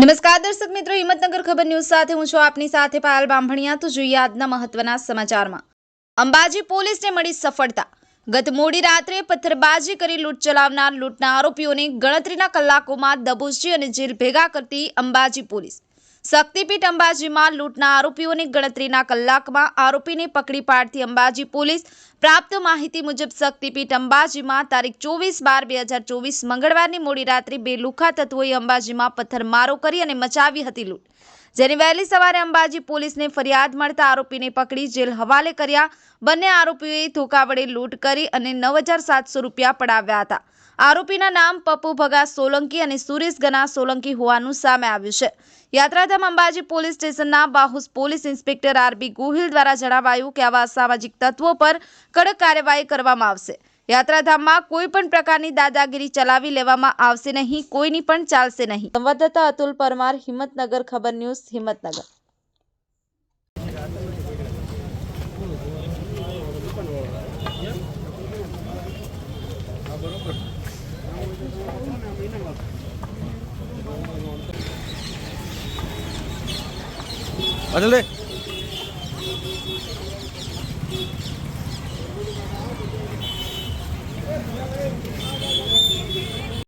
નમસ્કાર દર્શક મિત્રો, હિંમતનગર ખબર ન્યૂઝ સાથે હું છું આપની સાથે પાયલ બાંભણિયા તો જોઈએ આજના મહત્વના સમાચારમાં. અંબાજી પોલીસને મળી સફળતા. ગત મોડી રાત્રે પથ્થરબાજી કરી લૂંટ ચલાવનાર લૂંટના આરોપીઓને ગણતરીના કલાકોમાં દબોચી અને જેલ ભેગા કરતી અંબાજી પોલીસ. શક્તિપીઠ અંબાજીમાં લૂંટના આરોપીઓની ગણતરીના કલાકમાં આરોપીને પકડી પાડતી અંબાજી પોલીસ પ્રાપ્ત માહિતી મુજબ શક્તિપીઠ અંબાજીમાં તારીખ ચોવીસ બાર બે હજાર ચોવીસ મંગળવારની મોડી રાત્રે બે લુખા તત્વોએ અંબાજીમાં પથ્થરમારો કરી અને મચાવી હતી લૂંટ. જેની વહેલી સવારે અંબાજી પોલીસને ફરિયાદ મળતા આરોપીને પકડી જેલ હવાલે કર્યા. બંને આરોપીઓએ ધોકા વડે લૂંટ કરી અને નવ રૂપિયા પડાવ્યા હતા. આરોપીના નામ પપ્પુ ભગા સોલંકી અને સુરેશ ગના સોલંકી હોવાનું સામે આવ્યું છે. યાત્રાધામ અંબાજી પોલીસ સ્ટેશનના બાહુસ પોલીસ ઇન્સ્પેક્ટર આરબી ગોહિલ દ્વારા જણાવાયું કે આવા સામાજિક તત્વો પર કડક કાર્યવાહી કરવામાં આવશે. યાત્રાધામમાં કોઈ પણ પ્રકારની દાદાગીરી ચલાવી લેવામાં આવશે નહીં, કોઈની પણ ચાલશે નહીં. સંવાદદાતા અતુલ પરમાર, હિંમતનગર, ખબર ન્યૂઝ, હિંમતનગર. અચલ അതെ